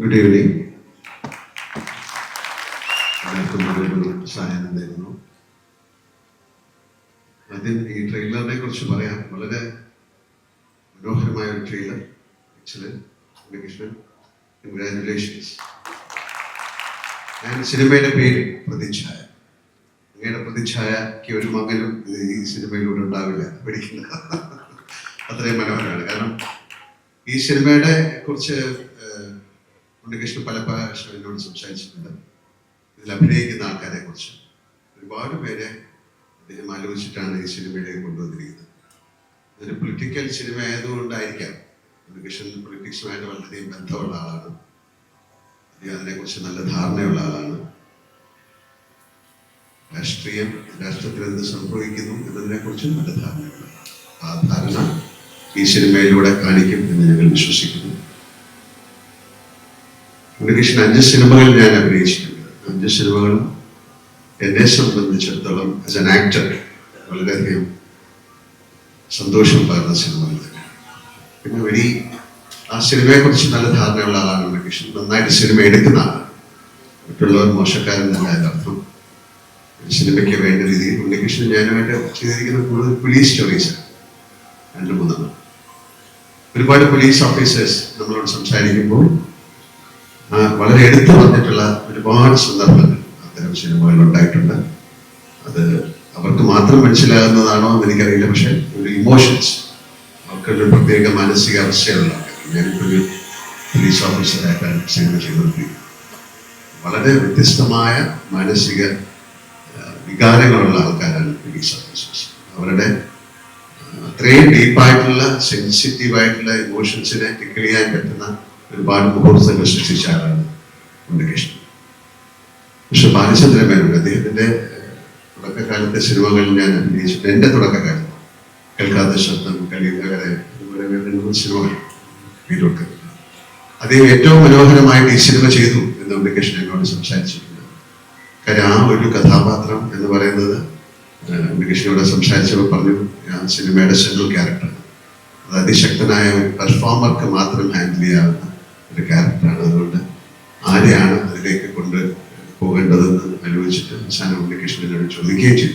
Good evening എല്ലാവർക്കും ആദ്യം ഈ ട്രെയിലറിനെ കുറിച്ച് പറയാം. വളരെ മനോഹരമായ ഒരു ട്രെയിലർ കൺഗ്രാറ്റുലേഷൻസ് ഞാൻ സിനിമയുടെ പേര് പ്രതിച്ഛായ അങ്ങയുടെ പ്രതിച്ഛായക്ക് ഒരു മകനും ഈ സിനിമയിലൂടെ ഉണ്ടാവില്ല. പഠിക്കുന്ന അത്രയും മനോഹരമാണ്. കാരണം ഈ സിനിമയുടെ കുറിച്ച് ഉണ്ണികൃഷ്ണൻ പല പ്രാവശ്യം എന്നോട് സംസാരിച്ചിട്ടുണ്ട്. ഇതിൽ അഭിനയിക്കുന്ന ആൾക്കാരെ കുറിച്ച് ഒരുപാട് പേരെ അദ്ദേഹം ആലോചിച്ചിട്ടാണ് ഈ സിനിമയിലേക്ക് കൊണ്ടുവന്നിരിക്കുന്നത്. ഇതൊരു പൊളിറ്റിക്കൽ സിനിമ ആയതുകൊണ്ടായിരിക്കാം ഉണ്ണികൃഷ്ണൻ പൊളിറ്റിക്സുമായിട്ട് വളരെയധികം ബന്ധമുള്ള ആളാണ്. അദ്ദേഹം അതിനെക്കുറിച്ച് നല്ല ധാരണയുള്ള ആളാണ്. രാഷ്ട്രീയം രാഷ്ട്രത്തിൽ എന്ത് സംഭവിക്കുന്നു എന്നതിനെക്കുറിച്ച് നല്ല ധാരണയുള്ള ആ ധാരണ ഈ സിനിമയിലൂടെ കാണിക്കും എന്ന് ഞങ്ങൾ വിശ്വസിക്കുന്നു. ഉണ്ണികൃഷ്ണൻ അഞ്ച് സിനിമകൾ ഞാൻ അഭിനയിച്ചിട്ടുണ്ട് അഞ്ച് സിനിമകളും എന്നെ സംബന്ധിച്ചിടത്തോളം ആസ് എൻ ആക്ടർ വളരെയധികം സന്തോഷം പകർന്ന സിനിമകൾ തന്നെ പിന്നെ ഒരു ആ സിനിമയെക്കുറിച്ച് നല്ല ധാരണയുള്ള ആളാണ് ഉണ്ണികൃഷ്ണൻ. നന്നായിട്ട് സിനിമ എടുക്കുന്ന ആളാണ് മറ്റുള്ളവർ മോശക്കാരെന്നല്ല അതിനർത്ഥം സിനിമയ്ക്ക് വേണ്ട രീതിയിൽ ഉണ്ണികൃഷ്ണൻ ഞാനുമായിട്ട് ചെയ്തിരിക്കുന്ന കൂടുതൽ പോലീസ് സ്റ്റോറീസാണ് രണ്ട് മൂന്നെണ്ണം ഒരുപാട് പോലീസ് ഓഫീസേഴ്സ് നമ്മളോട് സംസാരിക്കുമ്പോൾ വളരെ എടുത്തു പറഞ്ഞിട്ടുള്ള ഒരുപാട് സന്ദർഭങ്ങൾ അത്തരം സിനിമകൾ ഉണ്ടായിട്ടുണ്ട്. അത് അവർക്ക് മാത്രം മനസ്സിലാകുന്നതാണോ എന്ന് എനിക്കറിയില്ല പക്ഷെ ഒരു ഇമോഷൻസ് അവർക്കൊരു പ്രത്യേക മാനസികാവസ്ഥയുള്ള ഞാനിപ്പോൾ ഒരു പോലീസ് ഓഫീസറായിട്ടാണ് സിനിമ ചെയ്തുകൊണ്ടിരിക്കുന്നത്. വളരെ വ്യത്യസ്തമായ മാനസിക വികാരങ്ങളുള്ള ആൾക്കാരാണ് പോലീസ് ഓഫീസേഴ്സ് അവരുടെ അത്രയും ഡീപ്പായിട്ടുള്ള സെൻസിറ്റീവായിട്ടുള്ള ഇമോഷൻസിനെ ടിക്കിൾ ചെയ്യാൻ പറ്റുന്ന ഒരുപാട് മുഹൂർത്തങ്ങൾ സൃഷ്ടിച്ച ആളാണ് ഉണ്ണികൃഷ്ണൻ. പക്ഷെ ബാലചന്ദ്ര മേനോൻ അദ്ദേഹത്തിന്റെ തുടക്കകാലത്തെ സിനിമകളിൽ ഞാൻ അഭിനയിച്ചിട്ട് എന്റെ തുടക്കകാലം കേൾക്കാത്ത ശബ്ദം കഴിയുന്നവരെ അതുപോലെ രണ്ട് സിനിമകൾ അദ്ദേഹം ഏറ്റവും മനോഹരമായിട്ട് ഈ സിനിമ ചെയ്തു എന്ന് ഉണ്ണികൃഷ്ണൻ എന്നോട് സംസാരിച്ചിട്ടുണ്ട്. കാര്യം ആ ഒരു കഥാപാത്രം എന്ന് പറയുന്നത് ഉണ്ണികൃഷ്ണനോട് സംസാരിച്ചപ്പോൾ പറഞ്ഞു ആ സിനിമയുടെ സെൻട്രൽ ക്യാരക്ടർ അത് അതിശക്തനായ പെർഫോമർക്ക് മാത്രം ഹാൻഡിൽ ചെയ്യാവുന്ന ഒരു ക്യാരക്ടറാണ്. അതുകൊണ്ട് ആരെയാണ് അതിലേക്ക് കൊണ്ട് പോകേണ്ടതെന്ന് ആലോചിച്ചിട്ട് അവസാനം ഉണ്ണികൃഷ്ണനോട് ചോദിക്കുകയും ചെയ്തു.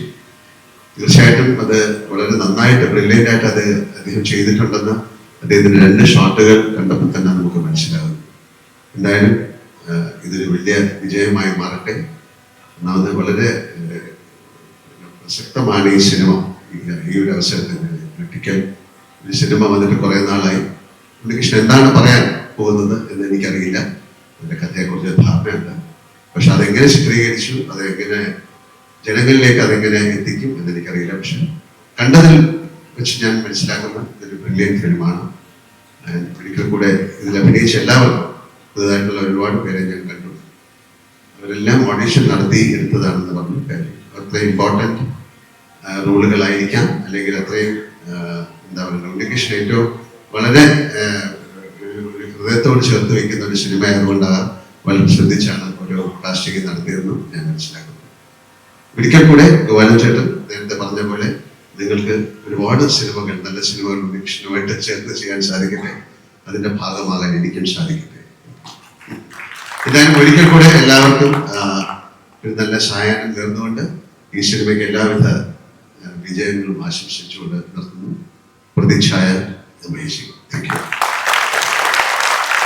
തീർച്ചയായിട്ടും അത് വളരെ നന്നായിട്ട് ബ്രില്യന്റ് ആയിട്ട് അത് അദ്ദേഹം ചെയ്തിട്ടുണ്ടെന്ന് അദ്ദേഹത്തിന്റെ രണ്ട് ഷോട്ടുകൾ കണ്ടപ്പോൾ തന്നെ നമുക്ക് മനസ്സിലാകും എന്തായാലും ഇതൊരു വലിയ വിജയമായി മാറട്ടെ. ഒന്നാമത് വളരെ പ്രസക്തമാണ് ഈ സിനിമ. ഈ- ഒരു അവസരത്തിൽ ഒരു സിനിമ വന്നിട്ട് കുറെ നാളായി. ഉണ്ണികൃഷ്ണൻ എന്താണ് പറയാൻ പോകുന്നത് എന്ന് എനിക്കറിയില്ല. അതിന്റെ കഥയെക്കുറിച്ച് ധാരണയുണ്ട്. പക്ഷെ അതെങ്ങനെ ചിത്രീകരിച്ചു അതെങ്ങനെ ജനങ്ങളിലേക്ക് അതെങ്ങനെ എത്തിക്കും എന്ന് എനിക്കറിയില്ല. പക്ഷെ കണ്ടതിൽ വെച്ച് ഞാൻ മനസ്സിലാക്കുന്ന ഇതൊരു ബ്രില്യൻ ഫിലിമാണ് ഒരിക്കൽ കൂടെ ഇതിൽ അഭിനയിച്ച എല്ലാവർക്കും പുതുതായിട്ടുള്ള ഒരുപാട് പേരെ ഞാൻ കണ്ടു. അവരെല്ലാം ഓഡീഷൻ നടത്തി എടുത്തതാണെന്ന് പറഞ്ഞു. അത്രയും ഇമ്പോർട്ടന്റ് റോളുകളായിരിക്കാം. അല്ലെങ്കിൽ അത്രയും എന്താ പറയുക കമ്മ്യൂണിക്കേഷൻ ഏറ്റവും വളരെ ഒരു ഒരു ഹൃദയത്തോട് ചേർത്ത് വയ്ക്കുന്ന ഒരു സിനിമ ആയതുകൊണ്ട് ആ വളരെ ശ്രദ്ധിച്ചാണ് ഓരോ പ്ലാസ്റ്റിക് നടത്തിയതെന്നും ഞാൻ മനസ്സിലാക്കുന്നു ഒരിക്കൽ കൂടെ ഗോപാലൻ ചേട്ടൻ നേരത്തെ പറഞ്ഞ പോലെ നിങ്ങൾക്ക് ഒരുപാട് സിനിമകൾ നല്ല സിനിമകൾ ഉണ്ണികൃഷ്ണനുമായിട്ട് ചേർത്ത് ചെയ്യാൻ സാധിക്കട്ടെ. അതിന്റെ ഭാഗമാകാൻ എനിക്കും സാധിക്കട്ടെ. എന്തായാലും ഒരിക്കൽ കൂടെ എല്ലാവർക്കും ഒരു നല്ല സായാഹ്നം നേർന്നുകൊണ്ട് ഈ സിനിമയ്ക്ക് എല്ലാവിധ വിജയങ്ങളും ആശംസിച്ചുകൊണ്ട് നിർത്തുന്നു. പ്രതീക്ഷായ അമേസിംഗ് താങ്ക് യു